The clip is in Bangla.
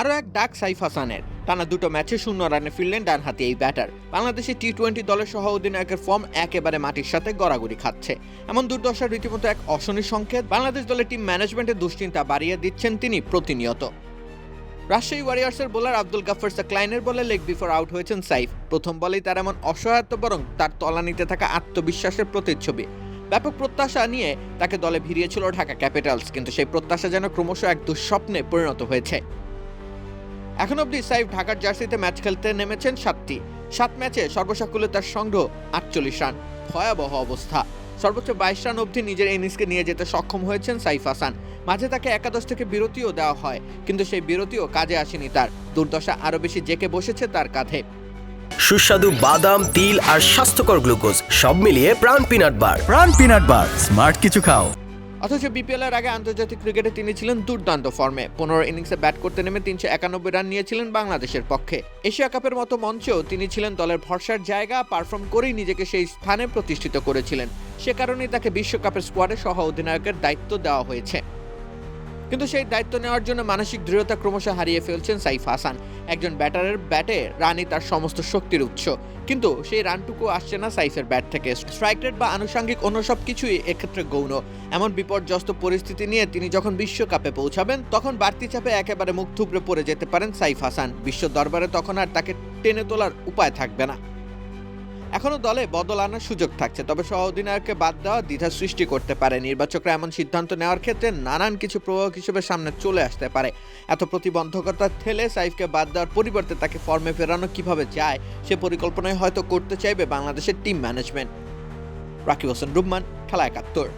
আরও এক ডাক সাইফ হাসানের। টানা দুটো ম্যাচে শূন্য রানে ফিরলেন ডান ডানহাতি এই ব্যাটার। বাংলাদেশের টি টোয়েন্টি দলের সহ অধিনায়কের ফর্ম একেবারে মাটির সাথে গড়াগড়ি খাচ্ছে। এমন দুর্দশার রীতিমতো এক অশনি সংকেত। বাংলাদেশ দলের টিম ম্যানেজমেন্টের দুশ্চিন্তা বাড়িয়ে দিচ্ছেন তিনি প্রতিনিয়ত। রাজশাহী ওয়ারিয়ার্সের বোলার আব্দুল গাফার সাকলাইনের বলে লেগ বিফোর আউট হয়েছেন সাইফ। প্রথম বলেই তার এমন অসহায়ত্ব বরং তার তলানিতে থাকা আত্মবিশ্বাসের প্রতিচ্ছবি। ব্যাপক প্রত্যাশা নিয়ে তাকে দলে ভিড়িয়েছিল ঢাকা ক্যাপিটালস, কিন্তু সেই প্রত্যাশা যেন ক্রমশ এক দুঃস্বপ্নে পরিণত হয়েছে। এখন অবধি সাইফ ঢাকার জার্সিতে ম্যাচ খেলতে নেমেছেন সাতটি। সাত ম্যাচে সর্বসাকুল্যে তার সংগ্রহ আটচল্লিশ রান। ভয়াবহ অবস্থা। সর্বোচ্চ বাইশ রান অবধি নিজের ইনিংসকে নিয়ে যেতে সক্ষম হয়েছেন সাইফ হাসান। মাঝে তাকে একাদশ থেকে বিরতিও দেওয়া হয় কিন্তু সেই বিরতিও কাজে আসেনি তার। দুর্দশা আরও বেশি জেকে বসেছে তার কাঁধে। সুস্বাদু বাদাম তিল আর স্বাস্থ্যকর গ্লুকোজ সব মিলিয়ে প্রাণ পিনাট বার। প্রাণ পিনাট বার স্মার্ট কিছু খাও। অথচ বিপিএল এর আগে আন্তর্জাতিক ক্রিকেটে তিনি ছিলেন দুর্দান্ত ফর্মে। পনেরো ইনিংসে ব্যাট করতে নেমে তিনশো একানব্বই রান নিয়েছিলেন বাংলাদেশের পক্ষে। এশিয়া কাপের মতো মঞ্চেও তিনি ছিলেন দলের ভরসার জায়গা, পারফর্ম করেই নিজেকে সেই স্থানে প্রতিষ্ঠিত করেছিলেন। সে কারণেই তাকে বিশ্বকাপের স্কোয়াডে সহ অধিনায়কের দায়িত্ব দেওয়া হয়েছে। কিন্তু সেই দায়িত্ব নেওয়ার জন্য মানসিক দৃঢ়তা ক্রমশ হারিয়ে ফেলছেন সাইফ হাসান। একজন ব্যাটারের ব্যাটে রানই তার সমস্ত শক্তির উৎস। কিন্তু সেই রানটুকু আসছে না সাইফের ব্যাট থেকে। স্ট্রাইক রেট বা আনুষঙ্গিক অন্য সব কিছুই এক্ষেত্রে গৌণ। এমন বিপর্যস্ত পরিস্থিতি নিয়ে তিনি যখন বিশ্বকাপে পৌঁছাবেন, তখন বাড়তি চাপে একেবারে মুখ থুবড়ে পড়ে যেতে পারেন সাইফ হাসান। বিশ্ব দরবারে তখন আর তাকে টেনে তোলার উপায় থাকবে না। এখনও দলে বদল আনার সুযোগ থাকছে, তবে সহ অধিনায়ককে বাদ দেওয়া দ্বিধা সৃষ্টি করতে পারে। নির্বাচকরা এমন সিদ্ধান্ত নেওয়ার ক্ষেত্রে নানান কিছু প্রভাব হিসেবে সামনে চলে আসতে পারে। এত প্রতিবন্ধকতা ঠেলে সাইফকে বাদ দেওয়ার পরিবর্তে তাকে ফর্মে ফেরানো কীভাবে যায়, সে পরিকল্পনায় হয়তো করতে চাইবে বাংলাদেশের টিম ম্যানেজমেন্ট। রাকিব হোসেন রুম্মান খেলা একাত্তর।